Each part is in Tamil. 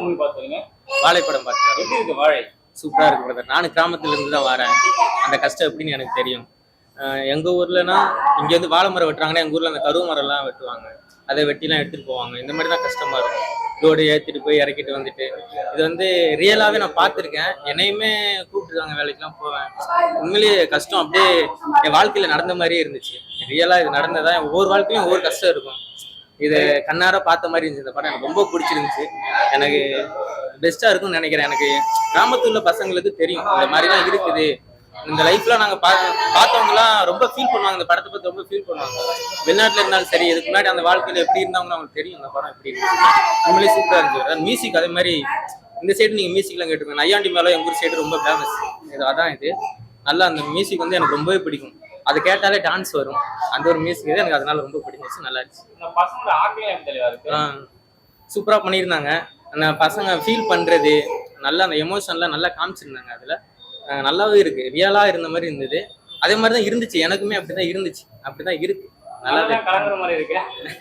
மூவி பார்த்துருங்க. வாழைப்படம் பார்த்தேன் எப்படி இருக்கு வாழை? சூப்பரா இருக்கு பிரதர் நானும் கிராமத்துல இருந்து தான் வரேன். அந்த கஷ்டம் எப்படின்னு எனக்கு தெரியும். அஹ் எங்க ஊர்லனா இங்க இருந்து வாழை மரம் வெட்டுறாங்கன்னா எங்க ஊர்ல அந்த கருவு மரம் எல்லாம் வெட்டுவாங்க. அதை வெட்டிலாம் எடுத்துட்டு போவாங்க. இந்த மாதிரி தான் கஷ்டமா இருக்கும். லோடு ஏத்திட்டு போய் இறக்கிட்டு வந்துட்டு. இது வந்து ரியலாவே நான் பார்த்துருக்கேன். என்னையுமே கூப்பிட்டுருக்காங்க வேலைக்கெல்லாம் போவேன். உண்மையிலேயே கஷ்டம் அப்படியே என் வாழ்க்கையில நடந்த மாதிரியே இருந்துச்சு. ரியலா இது நடந்ததா? ஒவ்வொரு வாழ்க்கையும் ஒவ்வொரு கஷ்டம் இருக்கும். இது கண்ணார பார்த்த மாதிரி இருந்துச்சு இந்த படம். எனக்கு ரொம்ப பிடிச்சிருந்துச்சு. எனக்கு பெஸ்ட்டாக இருக்கும்னு நினைக்கிறேன். எனக்கு கிராமத்தில் உள்ள பசங்களுக்கு தெரியும். இந்த மாதிரிலாம் இருக்குது. இந்த லைஃப்ல நாங்க பார்த்தவங்கலாம் ரொம்ப ஃபீல் பண்ணுவாங்க. இந்த படத்தை பத்தி ரொம்ப ஃபீல் பண்ணுவாங்க. வெளிநாட்டுல இருந்தாலும் சரி இதுக்கு முன்னாடி அந்த வாழ்க்கையில எப்படி இருந்தாங்கன்னு அவங்களுக்கு தெரியும் இந்த படம் எப்படி இருக்கு உண்மையிலேயே சூப்பரா இருந்துச்சு. மியூசிக் அதே மாதிரி இந்த சைடு நீங்க மியூசிக்லாம் கேட்டுருங்க நையாண்டி மேல எங்க ஊர் சைடு ரொம்ப ஃபேமஸ் இது அதான் இது. நல்லா அந்த மியூசிக் வந்து எனக்கு ரொம்பவே பிடிக்கும். அது கேட்டாலே டான்ஸ் வரும். அந்த ஒரு மியூசிக் இது எனக்கு அதனால ரொம்ப பிடிச்சிருச்சு நல்லா இருந்துச்சு. சூப்பராக பண்ணியிருந்தாங்க. அந்த பசங்க ஃபீல் பண்ணுறது நல்லா அந்த எமோஷன்லாம் நல்லா காமிச்சிருந்தாங்க அதில். நல்லாவே இருக்கு. ரியலாக இருந்த மாதிரி இருந்தது. அதே மாதிரி தான் இருந்துச்சு. எனக்குமே அப்படி தான் இருந்துச்சு. அப்படி தான் இருக்கு. நல்லா நல்லா கலங்குற மாதிரி இருக்கு.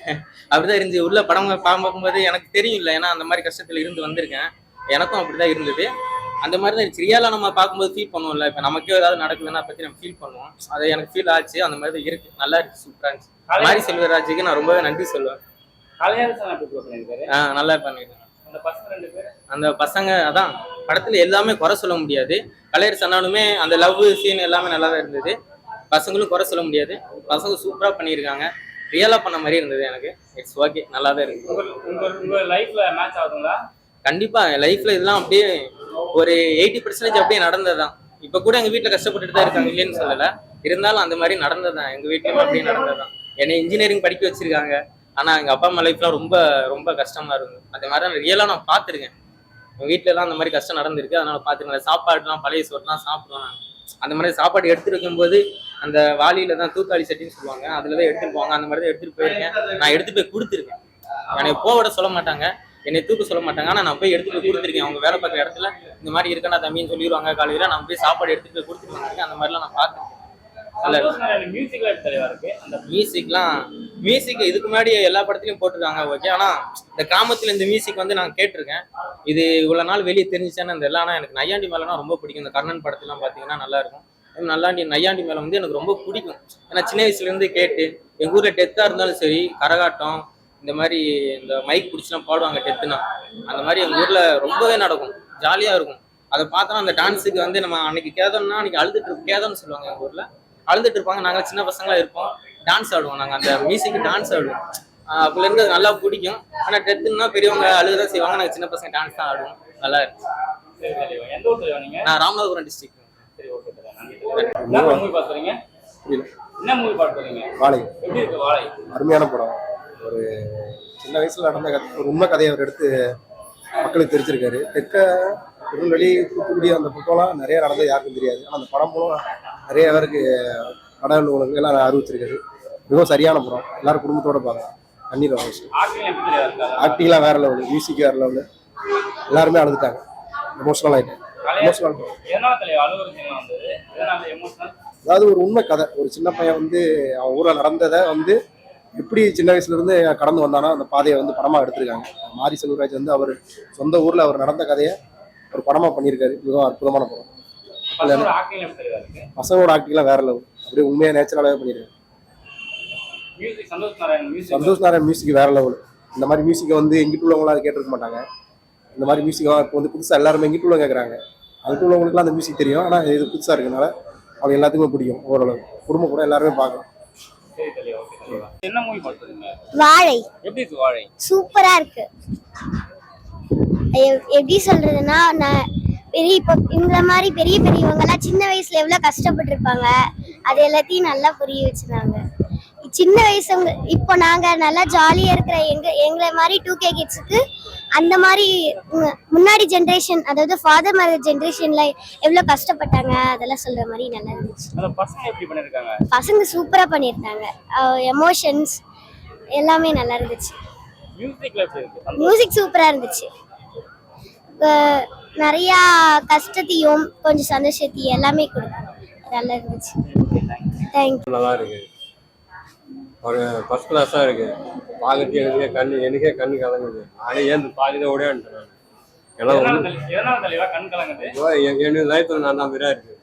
அப்படிதான் இருந்துச்சு. உள்ள படம் பார்க்கும்போது எனக்கு தெரியும் இல்லை. ஏன்னா அந்த மாதிரி கஷ்டத்துல இருந்து வந்திருக்கேன். எனக்கும் அப்படிதான் இருந்தது. அந்த மாதிரி தான் ரியலாக நம்ம பார்க்கும்போது ஃபீல் பண்ணுவோம்ல. இப்போ நமக்கே ஏதாவது நடக்குதுன்னா பற்றி நம்ம ஃபீல் பண்ணுவோம். அது எனக்கு ஃபீல் ஆச்சு. அந்த மாதிரி தான் இருக்கு. நல்லா இருக்கு. சூப்பராக இருந்துச்சு. மாரி செல்வராஜுக்கு நான் ரொம்பவே நன்றி சொல்லுவேன். ஆ நல்லா பண்ணியிருக்கேன் அந்த பசங்க அதான் படத்துல எல்லாமே குறை சொல்ல முடியாது. கலையர் சன்னாலுமே அந்த லவ் சீன் எல்லாமே நல்லா தான் இருந்தது. பசங்களும் குறை சொல்ல முடியாது. பசங்க சூப்பரா பண்ணியிருக்காங்க ரியலா பண்ண மாதிரி இருந்தது எனக்கு. இட்ஸ் ஓகே நல்லா தான் இருக்கு. உங்க உங்க உங்க லைஃப்ல மேட்ச் ஆகுதுங்களா? கண்டிப்பா லைஃப்ல இதெல்லாம் அப்படியே ஒரு எயிட்டி பர்சன்டேஜ் அப்படியே நடந்ததுதான். இப்ப கூட எங்க வீட்டுல கஷ்டப்பட்டுட்டு தான் இருக்காங்க இல்லைன்னு சொல்லல. இருந்தாலும் அந்த மாதிரி நடந்ததுதான். எங்க வீட்லயும் அப்படியே நடந்ததுதான். என்னை இன்ஜினியரிங் படிக்க வச்சிருக்காங்க. ஆனா எங்க அப்பா அம்மா லைஃப்லாம் ரொம்ப ரொம்ப கஷ்டமா இருக்கும் அந்த மாதிரி நான் ரியலா நான் பார்த்திருக்கேன். எங்க வீட்டுல எல்லாம் அந்த மாதிரி கஷ்டம் நடந்திருக்கு. அதனால பார்த்துருக்கேன். சாப்பாடுலாம் பழைய சோறுலாம் சாப்பிடுவோம் நாங்க அந்த மாதிரி சாப்பாடு எடுத்துட்டு போது அந்த வாளியில தான் தூக்காளி சட்டின்னு சொல்லுவாங்க. அதுல தான் எடுத்துட்டு போவாங்க. அந்த மாதிரி தான் எடுத்துட்டு போயிருக்கேன். நான் எடுத்து போய் கொடுத்துருக்கேன். எனக்கு போக விட சொல்ல மாட்டாங்க. என்னை தூக்க சொல்ல மாட்டாங்க. ஆனா நான் போய் எடுத்து போய் கொடுத்துருக்கேன். அவங்க வேலை பார்க்குற இடத்துல இந்த மாதிரி இருக்கா தம்பின்னு சொல்லிடுவாங்க. காலையில நான் போய் சாப்பாடு எடுத்துட்டு போய் கொடுத்துட்டு வந்திருக்கேன். அந்த மாதிரிலாம் நான் பார்த்துருக்கேன் மியூசிக்லாம் மியூசிக் இதுக்கு முன்னாடி எல்லா படத்துலயும் போட்டிருக்காங்க ஓகே ஆனா இந்த கிராமத்துல இந்த மியூசிக் வந்து நான் கேட்டிருக்கேன். இது இவ்வளவு நாள் வெளியே தெரிஞ்சுச்சான்னு அந்த எல்லாம் எனக்கு நையாண்டி மேலனா ரொம்ப பிடிக்கும். இந்த கர்ணன் படத்துலாம் பாத்தீங்கன்னா நல்லா இருக்கும். நல்லாண்டி நையாண்டி மேல வந்து எனக்கு ரொம்ப பிடிக்கும். ஏன்னா சின்ன வயசுல இருந்து கேட்டு எங்க ஊர்ல டெத்தா இருந்தாலும் சரி கரகாட்டம் இந்த மாதிரி இந்த மைக் பிடிச்சிலாம் பாடுவாங்க டெத்துனா அந்த மாதிரி எங்க ஊர்ல ரொம்பவே நடக்கும். ஜாலியா இருக்கும். அதை பார்த்தோன்னா அந்த டான்ஸுக்கு வந்து நம்ம அன்னைக்கு கேதம்னா அன்னைக்கு அழுதுட்டு கேதம்னு சொல்லுவாங்க எங்க ஊர்ல. அழுதுட்டு இருப்பாங்க. நாங்க சின்ன பசங்களா இருப்போம். டான்ஸ் ஆடுவோம் நாங்க. அந்த மியூசிக் டான்ஸ் ஆடுவோம். ஆஹ் அப்பல இருந்து அது நல்லா பிடிக்கும். ஆனா டெத்துன்னா பெரியவங்க அழுகுதான் செய்வாங்க. நாங்க சின்ன பசங்க டான்ஸ் தான் ஆடுவோம். நல்லா இருக்கு. நான் ராமநாதபுரம் டிஸ்ட்ரிக்ட் என்ன மூவி பார்த்துறீங்க என்ன மூவி பார்த்துறீங்க வாழை. எப்படி இருக்கு வாழை? அருமையான படம். ஒரு சின்ன வயசுல நடந்த கதை ஒரு உண்மை கதையை அவர் எடுத்து மக்களுக்கு தெரிஞ்சிருக்காரு தெற்க திருநெல்வேலி தூத்துக்குடி அந்த பக்கம்லாம் நிறைய நடந்தது யாருக்கும் தெரியாது. ஆனால் அந்த படம் மூலம் நிறைய பேருக்கு கடவுளுக்கு எல்லாம் அறிவிச்சிருக்காரு. மிகவும் சரியான படம். எல்லாரும் குடும்பத்தோட பார்க்கலாம். கண்ணீர் ஆக்டிங்லாம் வேற லெவலு மியூசிக் வேற லெவலு எல்லாருமே அழுதுட்டாங்க. எமோஷனல் எதனால எமோஷனல் அதாவது ஒரு உண்மை கதை. ஒரு சின்ன பையன் வந்து அவன் ஊரில் நடந்ததை வந்து எப்படி சின்ன வயசுல இருந்து கடந்து வந்தானோ அந்த பாதையை வந்து படமா எடுத்திருக்காங்க. மாரி செல்வராஜ் வந்து அவர் சொந்த ஊர்ல அவர் நடந்த கதையை ஒரு படமா பண்ணியிருக்காரு. மிகவும் அற்புதமான படம். பசங்களோட ஆக்டிங்லாம் வேற லெவல் அப்படியே உண்மையா நேச்சுரலாவே பண்ணியிருக்காரு. சந்தோஷ் நாராயண் மியூசிக் வேற லெவல் இந்த மாதிரி மியூசிக்கை வந்து எங்கிட்டு உள்ளவங்களாம் அதை கேட்டிருக்க மாட்டாங்க. இந்த மாதிரி மியூசிக்கை இப்போ வந்து புதுசாக எல்லாருமே எங்கிட்டு உள்ளவங்க கேட்குறாங்க அங்கிட்டு உள்ளவங்களுக்குலாம் அந்த மியூசிக் தெரியும். ஆனால் இது புதுசாக இருக்கனால அவங்க எல்லாத்துக்குமே பிடிக்கும் ஓரளவு. குடும்பம் கூட எல்லாருமே பார்க்கலாம் சரி தெளிவா ஓகே தெளிவா என்ன மூவி பார்த்துறீங்க வாழை. எப்படி இருக்கு வாழை? சூப்பரா இருக்கு. எப்படி சொல்றதுன்னா நான் பெரிய இப்போ இந்த மாதிரி பெரிய பெரியவங்கலாம் சின்ன வயசுல எவ்வளவு கஷ்டப்பட்டிருப்பாங்க அது எல்லாத்தையும் நல்லா புரிய வச்சிருந்தாங்க. சின்ன வயசுங்க இப்போ நாங்க நல்லா ஜாலியா இருக்கிற எங்க எங்களை மாதிரி டூ கே கிட்ஸுக்கு அந்த மாதிரி முன்னாடி ஜென்ரேஷன் அதாவது ஃபாதர் மதர் ஜென்ரேஷன்ல எவ்வளவு கஷ்டப்பட்டாங்க? அதெல்லாம் சொல்ற மாதிரி நல்லா இருந்துச்சு. பசங்க எப்படி பண்ணிருக்காங்க? பசங்க சூப்பரா பண்ணியிருந்தாங்க. எமோஷன்ஸ் எல்லாமே நல்லா இருந்துச்சு. மியூசிக்ல எப்படி இருக்கு? மியூசிக் சூப்பரா இருந்துச்சு. நிறைய கஷ்டத்தையும் கொஞ்சம் சந்தோஷத்தையும் எல்லாமே கொடுத்தாங்க. நல்லா இருந்துச்சு. தேங்க்யூ நல்லா இருக்கு. ஒரு ஃபர்ஸ்ட் கிளாஸாக இருக்கு. பார்க்கறதுக்கு எனக்கே கண்ணு எனக்கே கண்ணு கலங்குது. நானே ஏந்து பாதியில ஓடியான்ட்டேன் நான்? எல்லாம் கண் கலங்குது. என் லைஃப்ல நான் தான் விராட்டு